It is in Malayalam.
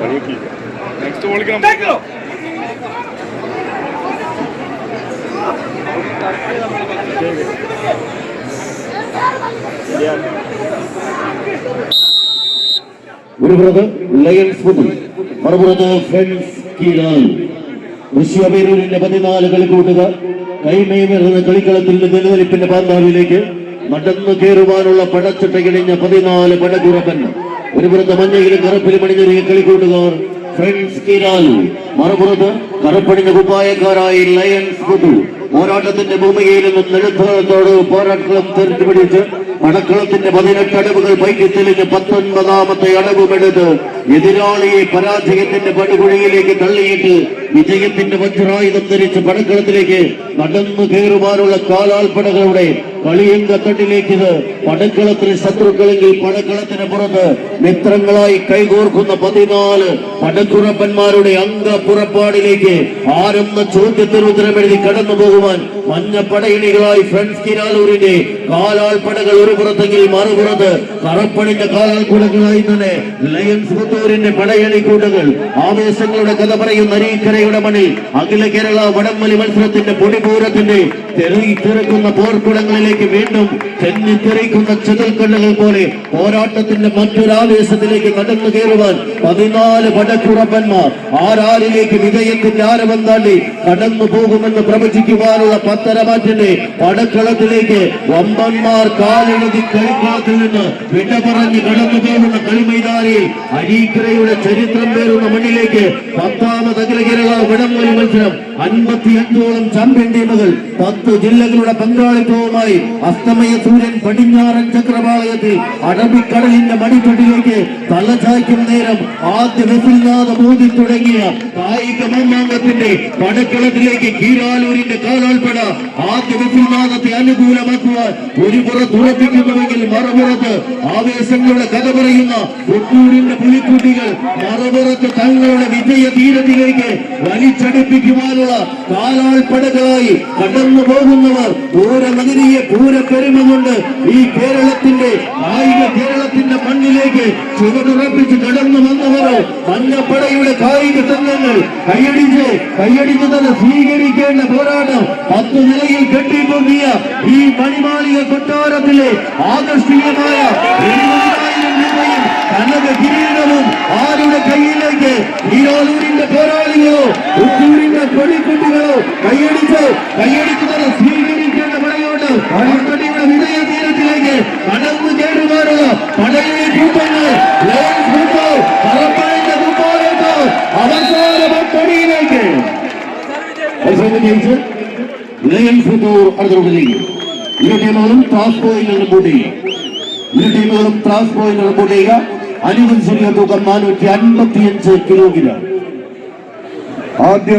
നെക്സ്റ്റ് വിളിക്കണം ഒരു പുറത്ത് ലയൺസ് ഫുട്ബോൾ മറുപുറത്ത് ഫ്രണ്ട്സ് പതിനാല് കളിക്കൂട്ടുക. കൈമേറുന്ന കളിക്കളത്തിൽ നിന്ന് നിലനിൽപ്പിന്റെ പാന്താവിലേക്ക് നടന്നു കയറുവാനുള്ള പടച്ചിട്ടകിടിഞ്ഞ പതിനാല് പടകുറപ്പൻ ഒരു പുറത്ത് മഞ്ഞയിലും കറുപ്പിലും അണിഞ്ഞൊരുങ്ങിയ കളിക്കൂട്ടുകാർ ഫ്രണ്ട്സ് കീഴാൽ മറുപുറത്ത് കറുപ്പണിഞ്ഞ കുപ്പായക്കാരായി ലയൺസ് ഫുട്ബോൾ പോരാട്ടത്തിന്റെ ഭൂമികയിൽ നിന്നും നെടുത്തോട് പോരാട്ടം തെരഞ്ഞുപിടിച്ച് പടക്കളത്തിന്റെ പതിനെട്ട് അടവുകൾ പൈക്കത്തിലിന് പത്തൊൻപതാമത്തെ അടവുമെടുത്ത് എതിരാളിയെ പരാജയത്തിന്റെ പടുകുഴിയിലേക്ക് തള്ളിയിട്ട് വിജയത്തിന്റെ വജ്രായുധം ധരിച്ച് പടക്കളത്തിലേക്ക് നടന്നു കയറുവാനുള്ള കാലാൽപ്പടകളുടെ കളിയങ്കത്തട്ടിലേക്ക് ഇത് പടക്കളത്തിലെ ശത്രുക്കളെങ്കിൽ പടക്കളത്തിന് പുറത്ത് മിത്രങ്ങളായി കൈകോർക്കുന്ന പതിനാല് പടക്കുറപ്പന്മാരുടെ അംഗ പുറപ്പാടിലേക്ക് ആരെന്ന ചോദ്യത്തിന് ഉത്തരമെഴുതി കടന്നു പോകുവാൻ മഞ്ഞപ്പടയിണികളായി ഫ്രണ്ട്സ് കിരാലൂരിന്റെ കാലാൾപ്പടകൾ ഒരു പുറത്തെങ്കിൽ മറുപുറത്ത് കറപ്പണിന്റെ കാലാൾക്കുടകളായി തന്നെ ലയൻസ് പുത്തൂരിന്റെ പടയണി ആവേശങ്ങളുടെ കഥ പറയുന്ന അരീക്കരയുടെ മണി അഖില കേരള വടംവലി മത്സരത്തിന്റെ പൊടിപൂരത്തിന്റെ തെറിക്കുന്ന പോർക്കുടങ്ങളിലേക്ക് വീണ്ടും ചെന്നിത്തെറിക്കുന്ന ചെതൽക്കണ്ണുകൾ പോലെ പോരാട്ടത്തിന്റെ മറ്റൊരു ആവേശത്തിലേക്ക് കടന്നു കയറുവാൻ പതിനാല് പടക്കുറപ്പന്മാർ ആരാളിലേക്ക് വിജയത്തിന്റെ ആരവം താണ്ടി കടന്നു പോകുമെന്ന് പ്രവചിക്കുവാനുള്ള പത്തരമാറ്റിന്റെ പടക്കളത്തിലേക്ക് വമ്പന്മാർ കാലെഴുതി കളിക്കളത്തിൽ നിന്ന് വിട പറഞ്ഞ് കടന്നു പോകുന്ന കളിമൈതാനിയിൽ അരീക്കരയുടെ ചരിത്രം പേരുന്ന മണ്ണിലേക്ക് പത്താമത് അഖില കേരള മത്സരം അൻപത്തിയഞ്ചോളം ചാമ്പ്യൻ ടീമുകൾ പത്ത് ജില്ലകളുടെ പങ്കാളിത്തവുമായി അസ്തമയ സൂര്യൻ പടിഞ്ഞാറൻ ചക്രവാളയത്തിൽ അറബിക്കടലിന്റെ മടിത്തട്ടിലേക്ക് തലചായ്ക്കും നേരം ആദ്യ വെസിൽനാഥ മോദി തുടങ്ങിയ കായിക മൂന്നാംഗത്തിന്റെ പടക്കളത്തിലേക്ക് കീരാലൂരിന്റെ കാലാൾപ്പട ആദ്യ വെസിൽനാഥത്തെ അനുകൂലമാക്കുവാൻ ഒരു പുറത്തുറപ്പിക്കുന്നുവെങ്കിൽ മറുപുറത്ത് ആവേശങ്ങളുടെ കഥ പറയുന്ന പുത്തൂരിന്റെ പുലിക്കുട്ടികൾ മറുപുറത്ത് തങ്ങളുടെ വിജയ തീരത്തിലേക്ക് വലിച്ചടിപ്പിക്കുവാനുള്ള കാലാൾപ്പടകളായി കടന്നു പോകുന്നവർ പൂരനഗരിയെ പൂരപ്പെരുമ കൊണ്ട് ഈ കേരളത്തിന്റെ കായിക കേരളത്തിന്റെ മണ്ണിലേക്ക് ചുവടുറപ്പിച്ച് കടന്നു വന്നവർ മഞ്ഞപ്പടയുടെ കായിക സംഘങ്ങൾ കൈയടിച്ച് കൈയടിച്ച് തന്നെ സ്വീകരിക്കേണ്ട പോരാട്ടം പത്ത് നിലയിൽ കെട്ടിപ്പൊങ്ങിയ ഈ മണിമാളിക കൊട്ടാരത്തിലെ ആകർഷണീയമായ തനത് കിരീടവും ആരുടെ കയ്യിലേക്ക്? ഈരോലൂരിന്റെ പോരാളികളോ ഉത്തൂരിന്റെ കൊടിക്കുട്ടികളോ കൈയടിച്ച് കൈയടിച്ച് തന്നെ സ്വീകരിക്കേണ്ട പടയോട്ട് പടയുടെ വിജയ തീരത്തിലേക്ക് കടന്നു ചേരുവാനുള്ള പടയുടെ കൂട്ടങ്ങൾ ലയൺസ് ഫുട്ബോൾ പറപ്പണിന്റെ കുപ്പായത്ത് ലയൺസ് ഫുട്ബോൾ അടുത്തുകൊണ്ടിരിക്കും ഇരു ടീമുകളും ക്ലാസ് പോയിന്റ് റിപ്പോർട്ട് ചെയ്യും ഇരു ടീമുകളും ക്ലാസ് പോയിന്റ് റിപ്പോർട്ട് ചെയ്യുക അനുവദിച്ചിരിക്കുന്ന തൂക്കം നാനൂറ്റി അൻപത്തിയഞ്ച് കിലോഗ്രാം ആദ്യം